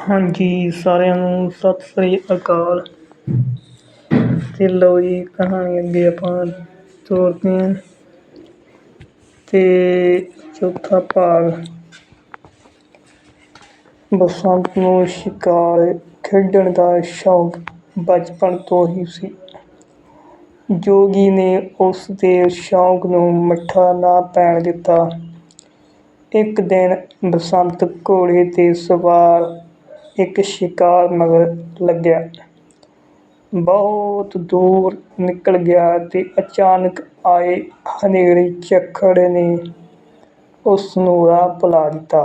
ਹਾਂਜੀ, ਸਾਰਿਆਂ ਨੂੰ ਸਤਿ ਸ੍ਰੀ ਅਕਾਲ। ਤੇ ਲਓ ਜੀ, ਕਹਾਣੀ ਅੱਗੇ ਆਪਾਂ ਤੋਰਦੇ ਹਾਂ। ਤੇ ਚੌਥਾ ਭਾਗ। ਬਸੰਤ ਨੂੰ ਸ਼ਿਕਾਰ, ਖੇਡਣ ਦਾ ਸ਼ੌਕ ਬਚਪਨ ਤੋਂ ਹੀ ਸੀ। ਜੋਗੀ ਨੇ ਉਸ ਦੇ ਸ਼ੌਕ ਨੂੰ ਮੱਠਾ ਨਾ ਪੈਣ ਦਿੱਤਾ। ਇੱਕ ਦਿਨ ਬਸੰਤ ਘੋੜੇ 'ਤੇ ਸਵਾਰ ਇੱਕ ਸ਼ਿਕਾਰ ਮਗਰ ਲੱਗਿਆ। ਬਹੁਤ ਦੂਰ ਨਿਕਲ ਗਿਆ ਅਤੇ ਅਚਾਨਕ ਆਏ ਹਨੇਰੀ ਝੱਖੜ ਨੇ ਉਸ ਨੂੰ ਰਾਹ ਭੁਲਾ ਦਿੱਤਾ।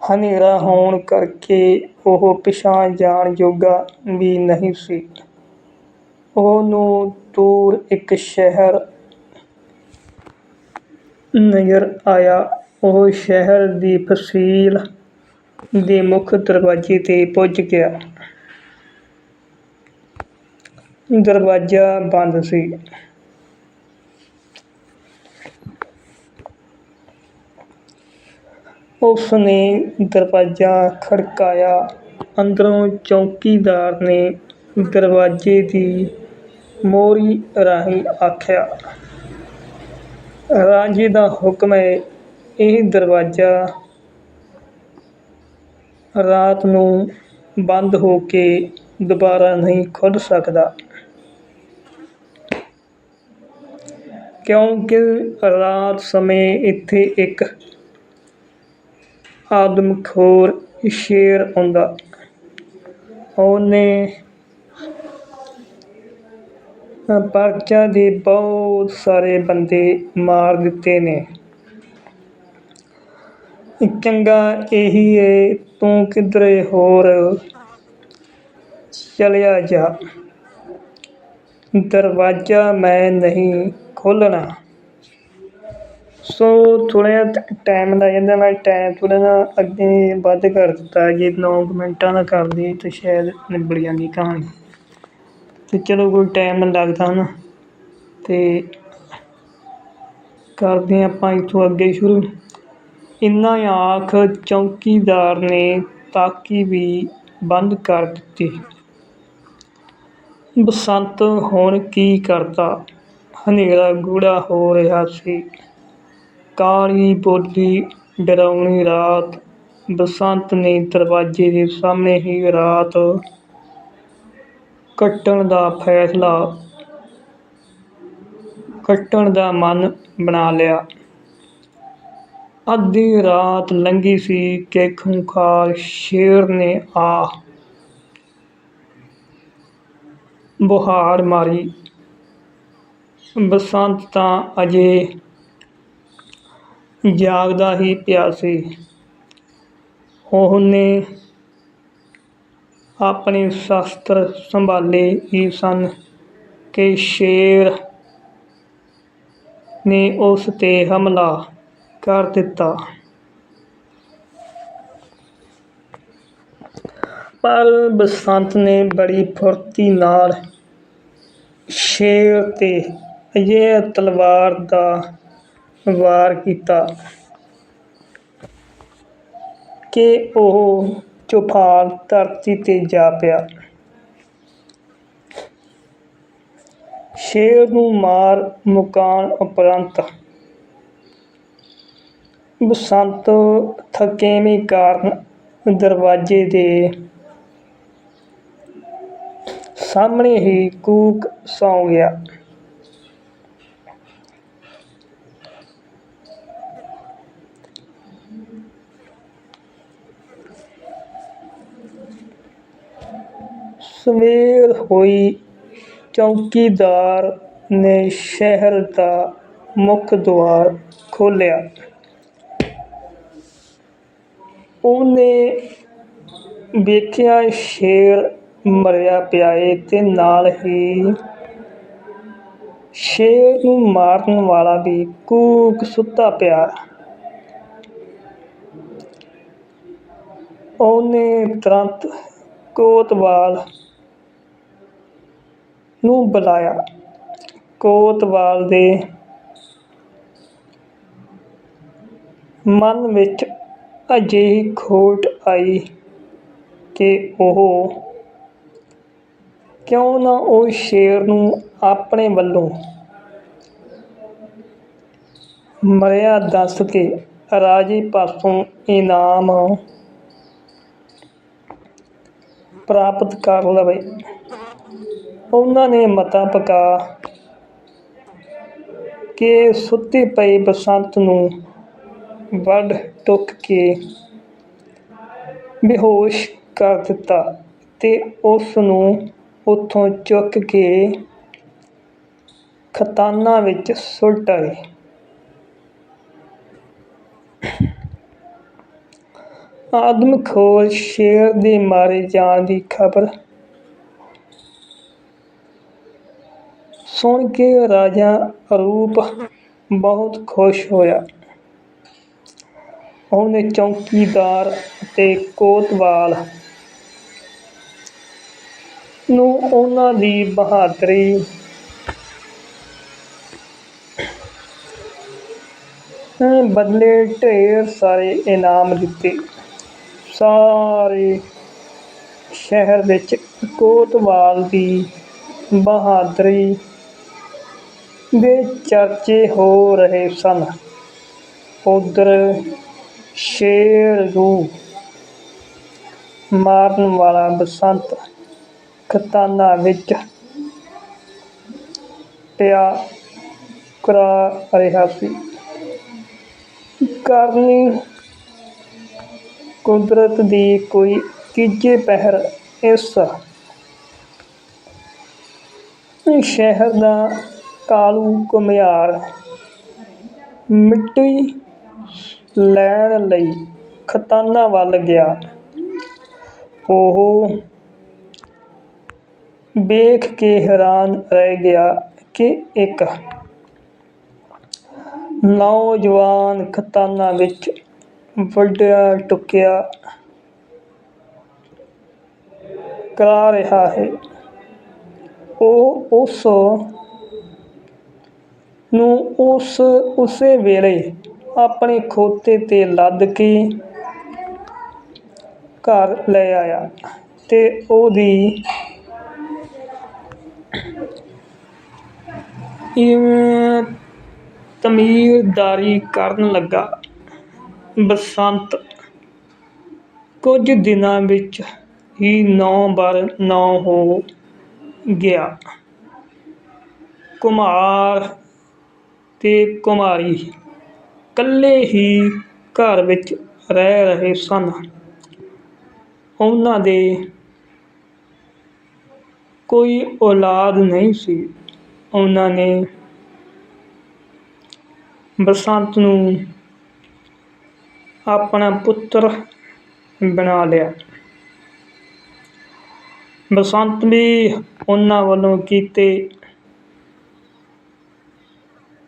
ਹਨੇਰਾ ਹੋਣ ਕਰਕੇ ਉਹ ਪਛਾਣ ਜਾਣ ਜੋਗਾ ਵੀ ਨਹੀਂ ਸੀ। ਉਹਨੂੰ ਦੂਰ ਇੱਕ ਸ਼ਹਿਰ ਨਜ਼ਰ ਆਇਆ। ਉਹ ਸ਼ਹਿਰ ਦੀ ਫਸੀਲ ਦੇ ਮੁੱਖ ਦਰਵਾਜ਼ੇ 'ਤੇ ਪੁੱਜ ਗਿਆ। ਦਰਵਾਜ਼ਾ ਬੰਦ ਸੀ। ਉਸ ਨੇ ਦਰਵਾਜ਼ਾ ਖੜਕਾਇਆ। ਅੰਦਰੋਂ ਚੌਕੀਦਾਰ ਨੇ ਦਰਵਾਜ਼ੇ ਦੀ ਮੋਹਰੀ ਰਾਹੀਂ ਆਖਿਆ, ਰਾਜੇ ਦਾ ਹੁਕਮ ਹੈ, ਇਹ ਦਰਵਾਜ਼ਾ ਰਾਤ ਨੂੰ ਬੰਦ ਹੋ ਕੇ ਦੁਬਾਰਾ ਨਹੀਂ ਖੁੱਲ੍ਹ ਸਕਦਾ। ਕਿਉਂਕਿ ਰਾਤ ਸਮੇਂ ਇੱਥੇ ਇੱਕ ਆਦਮਖੋਰ ਸ਼ੇਰ ਆਉਂਦਾ। ਉਹਨੇ ਪਰਚਾ ਦੇ ਬਹੁਤ ਸਾਰੇ ਬੰਦੇ ਮਾਰ ਦਿੱਤੇ ਨੇ। ਚੰਗਾ ਇਹੀ ਹੈ ਤੂੰ ਕਿਧਰੇ ਹੋਰ ਚਲਿਆ ਜਾ? ਦਰਵਾਜ਼ਾ ਮੈਂ ਨਹੀਂ ਖੋਲਣਾ ਸੋ ਥੋੜ੍ਹਾ ਜਿਹਾ ਟਾਈਮ ਲੱਗ ਜਾਂਦਾ ਮੈਂ ਟਾਈਮ ਥੋੜ੍ਹਾ ਜਿਹਾ ਅੱਗੇ ਵੱਧ ਕਰ ਦਿੱਤਾ ਜੇ ਨੌ ਕੁ ਮਿੰਟਾਂ ਦਾ ਕਰਦੀ ਤਾਂ ਸ਼ਾਇਦ ਨਿਬੜ ਜਾਂਦੀ ਕਹਾਣੀ। ਤੇ ਚਲੋ ਕੋਈ ਟਾਈਮ ਲੱਗਦਾ ਨਾ। ਤੇ ਕਰਦੇ ਆਪਾਂ ਇੱਥੋਂ ਅੱਗੇ ਸ਼ੁਰੂ। ਇੰਨਾ ਆਖ ਚੌਕੀਦਾਰ ਨੇ ਤਾਕੀ ਵੀ ਬੰਦ ਕਰ ਦਿੱਤੀ। ਬਸੰਤ ਹੁਣ ਕੀ ਕਰਦਾ? ਹਨੇਰਾ ਗੂੜਾ ਹੋ ਰਿਹਾ ਸੀ। ਕਾਲੀ ਬੋਲੀ ਡਰਾਉਣੀ ਰਾਤ। ਬਸੰਤ ਨੇ ਦਰਵਾਜ਼ੇ ਦੇ ਸਾਹਮਣੇ ਹੀ ਰਾਤ ਕੱਟਣ ਦਾ ਫੈਸਲਾ ਕੱਟਣ ਦਾ ਮਨ ਬਣਾ ਲਿਆ। ਅੱਧੀ ਰਾਤ ਲੰਘੀ ਸੀ ਕਿ ਖੂੰਖਾਰ ਸ਼ੇਰ ਨੇ ਆ ਬੁਹਾਰ ਮਾਰੀ। ਬਸੰਤ ਤਾਂ ਅਜੇ ਜਾਗਦਾ ਹੀ ਪਿਆ ਸੀ। ਉਹਨੇ ਆਪਣੇ ਸ਼ਸਤਰ ਸੰਭਾਲੇ ਹੀ ਸਨ ਕਿ ਸ਼ੇਰ ਨੇ ਉਸ 'ਤੇ ਹਮਲਾ ਕਰ ਦਿੱਤਾ। ਪਰ ਬਸੰਤ ਨੇ ਬੜੀ ਫੁਰਤੀ ਨਾਲ ਸ਼ੇਰ 'ਤੇ ਅਜਿਹੀ ਤਲਵਾਰ ਦਾ ਵਾਰ ਕੀਤਾ ਕਿ ਉਹ ਚੁਫਾਲ ਧਰਤੀ 'ਤੇ ਜਾ ਪਿਆ। ਸ਼ੇਰ ਨੂੰ ਮਾਰ ਮੁਕਾਉਣ ਉਪਰੰਤ ਬਸੰਤ ਥਕੇਵੇਂ ਕਾਰਨ ਦਰਵਾਜ਼ੇ ਦੇ ਸਾਹਮਣੇ ਹੀ ਕੂਕ ਸੌਂ ਗਿਆ। ਸਵੇਰ ਹੋਈ ਚੌਕੀਦਾਰ ਨੇ ਸ਼ਹਿਰ ਦਾ ਮੁੱਖ ਦੁਆਰ ਖੋਲ੍ਹਿਆ। ਉਹਨੇ ਵੇਖਿਆ ਸ਼ੇਰ ਮਰਿਆ ਪਿਆ ਏ ਤੇ ਨਾਲ ਹੀ ਸ਼ੇਰ ਨੂੰ ਮਾਰਨ ਵਾਲਾ ਵੀ ਕੂਕ ਸੁੱਤਾ ਪਿਆ। ਉਹਨੇ ਤੁਰੰਤ ਕੋਤਵਾਲ ਨੂੰ ਬੁਲਾਇਆ। ਕੋਤਵਾਲ ਦੇ ਮਨ ਵਿੱਚ ਅਜਿਹੀ ਖੋਟ ਆਈ ਕਿ ਉਹ ਕਿਉਂ ਨਾ ਉਹ ਸ਼ੇਰ ਨੂੰ ਆਪਣੇ ਵੱਲੋਂ ਮਰਿਆ ਦੱਸ ਕੇ ਰਾਜੇ ਪਾਸੋਂ ਇਨਾਮ ਪ੍ਰਾਪਤ ਕਰ ਲਵੇ। ਉਹਨਾਂ ਨੇ ਮਤਾ ਪਕਾ ਕਿ ਸੁੱਤੇ ਪਏ ਬਸੰਤ ਨੂੰ ਵੱਢ ਟੁੱਕ ਕੇ ਬੇਹੋਸ਼ ਕਰ ਦਿੱਤਾ ਤੇ ਉਸ ਨੂੰ ਉੱਥੋਂ ਚੁੱਕ ਕੇ ਖਤਾਨਾਂ ਵਿੱਚ ਸੁੱਟ ਆਏ। ਆਦਮਖੋਰ ਸ਼ੇਰ ਦੇ ਮਾਰੇ ਜਾਣ ਦੀ ਖਬਰ ਸੁਣ ਕੇ ਰਾਜਾ ਅਰੂਪ ਬਹੁਤ ਖੁਸ਼ ਹੋਇਆ। ਉਹਨੇ ਚੌਕੀਦਾਰ ਅਤੇ ਕੋਤਵਾਲ ਨੂੰ ਉਹਨਾਂ ਦੀ ਬਹਾਦਰੀ ਬਦਲੇ ਢੇਰ ਸਾਰੇ ਇਨਾਮ ਦਿੱਤੇ। ਸਾਰੇ ਸ਼ਹਿਰ ਵਿੱਚ ਕੋਤਵਾਲ ਦੀ ਬਹਾਦਰੀ ਦੇ ਚਰਚੇ ਹੋ ਰਹੇ ਸਨ। ਉਧਰ ਸ਼ੇਰ ਨੂੰ ਮਾਰਨ ਵਾਲਾ ਬਸੰਤ ਖਤਾਨਾ ਵਿੱਚ ਪਿਆ ਕਰਾ ਰਿਹਾ ਸੀ। ਕਰਨੀ ਕੁਦਰਤ ਦੀ ਕੋਈ ਤੀਜੇ ਪਹਿਰ ਇਸ ਸ਼ਹਿਰ ਦਾ ਕਾਲੂ ਘੁਮਿਆਰ ਮਿੱਟੀ ਲੈਣ ਲਈ ਖਤਾਨਾਂ ਵੱਲ ਗਿਆ। ਉਹ ਵੇਖ ਕੇ ਹੈਰਾਨ ਰਹਿ ਗਿਆ ਕਿ ਇੱਕ ਨੌਜਵਾਨ ਖਤਾਨਾਂ ਵਿੱਚ ਵੱਡਿਆ, ਟੁਕਿਆ ਕਰਾ ਰਿਹਾ ਹੈ। ਉਹ ਉਸ ਨੂੰ ਉਸ, ਉਸੇ ਵੇਲੇ ਆਪਣੇ ਖੋਤੇ ਤੇ ਲੱਦ ਕੇ ਘਰ ਲੈ ਆਇਆ ਅਤੇ ਉਹਦੀ ਤਮੀਰਦਾਰੀ ਕਰਨ ਲੱਗਾ। ਬਸੰਤ ਕੁਝ ਦਿਨਾਂ ਵਿੱਚ ਹੀ ਨੌ ਬਰ ਨੌ ਹੋ ਗਿਆ। ਕੁਮਾਰ ਅਤੇ ਕੁਮਾਰੀ ਇਕੱਲੇ ਹੀ ਘਰ ਵਿੱਚ ਰਹਿ ਰਹੇ ਸਨ। ਉਹਨਾਂ ਦੇ ਕੋਈ ਔਲਾਦ ਨਹੀਂ ਸੀ। ਉਹਨਾਂ ਨੇ ਬਸੰਤ ਨੂੰ ਆਪਣਾ ਪੁੱਤਰ ਬਣਾ ਲਿਆ। ਬਸੰਤ ਵੀ ਉਹਨਾਂ ਵੱਲੋਂ ਕੀਤੇ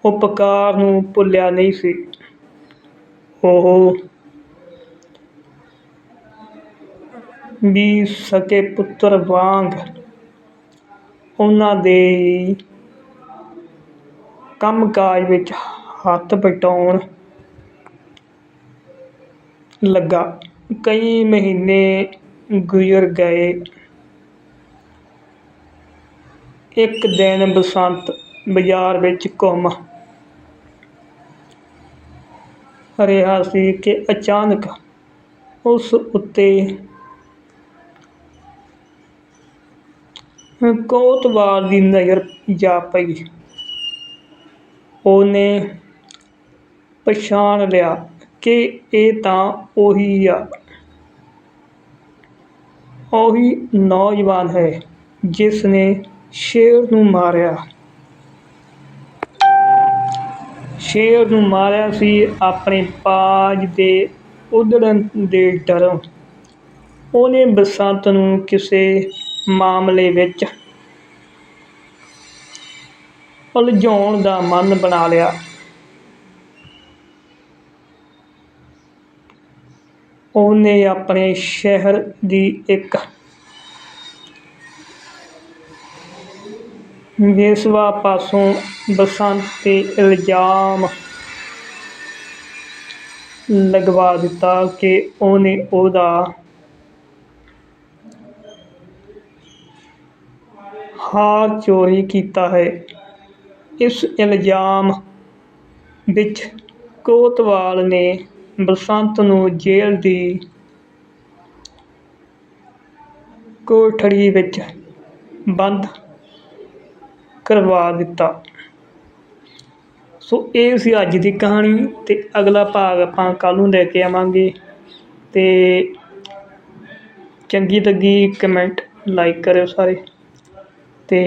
ਉਪਕਾਰ ਨੂੰ ਭੁੱਲਿਆ ਨਹੀਂ ਸੀ। ਉਹ ਵੀ ਸਕੇ ਪੁੱਤਰ ਵਾਂਗ ਉਹਨਾਂ ਦੇ ਕੰਮ ਕਾਜ ਵਿੱਚ ਹੱਥ ਵਟਾਉਣ ਲੱਗਾ। ਕਈ ਮਹੀਨੇ ਗੁਜ਼ਰ ਗਏ। ਇੱਕ ਦਿਨ ਬਸੰਤ ਬਾਜ਼ਾਰ ਵਿੱਚ ਘੁੰਮ ਰਿਹਾ ਸੀ ਕਿ ਅਚਾਨਕ ਉਸ ਉੱਤੇ ਕੋਤਵਾਲ ਦੀ ਨਜ਼ਰ ਜਾ ਪਈ। ਉਹਨੇ ਪਛਾਣ ਲਿਆ ਕਿ ਇਹ ਤਾਂ ਉਹੀ ਆ। ਉਹੀ ਨੌਜਵਾਨ ਹੈ ਜਿਸ ਨੇ ਸ਼ੇਰ ਨੂੰ ਮਾਰਿਆ। ਸ਼ੇਰ ਨੂੰ ਮਾਰਿਆ ਸੀ ਆਪਣੇ ਪਾਜ ਦੇ ਉਧੜਨ ਦੇ ਡਰੋਂ। ਉਹਨੇ ਬਸੰਤ ਨੂੰ ਕਿਸੇ ਮਾਮਲੇ ਵਿੱਚ ਉਲਝਾਉਣ ਦਾ ਮਨ ਬਣਾ ਲਿਆ। ਉਹਨੇ ਆਪਣੇ ਸ਼ਹਿਰ ਦੀ ਇੱਕ ਵੇਸਵਾ ਪਾਸੋਂ ਬਸੰਤ ਤੇ ਇਲਜ਼ਾਮ ਲਗਵਾ ਦਿੱਤਾ ਕਿ ਉਹਨੇ ਉਹਦਾ ਹਾਰ ਚੋਰੀ ਕੀਤਾ ਹੈ। ਇਸ ਇਲਜ਼ਾਮ ਵਿੱਚ ਕੋਤਵਾਲ ਨੇ ਬਸੰਤ ਨੂੰ ਜੇਲ੍ਹ ਦੀ ਕੋਠੜੀ ਵਿੱਚ ਬੰਦ ਕਰਵਾ ਦਿੱਤਾ। ਸੋ ਇਹ ਸੀ ਅੱਜ ਦੀ ਕਹਾਣੀ ਤੇ ਅਗਲਾ ਭਾਗ ਆਪਾਂ ਕੱਲ ਨੂੰ ਲੈ ਕੇ ਆਵਾਂਗੇ ਤੇ ਚੰਗੀ ਲੱਗੀ ਕਮੈਂਟ ਲਾਈਕ ਕਰਿਓ ਸਾਰੇ। ਤੇ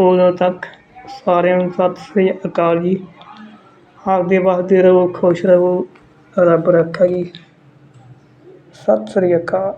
ਉਦੋਂ ਤੱਕ ਸਾਰਿਆਂ ਨੂੰ ਸਤਿ ਸ੍ਰੀ ਅਕਾਲ ਜੀ। ਆਪਦੇ ਵਸਦੇ ਰਹੋ, ਖੁਸ਼ ਰਹੋ, ਰੱਬ ਰੱਖਾ ਜੀ। ਸਤਿ ਸ੍ਰੀ ਅਕਾਲ।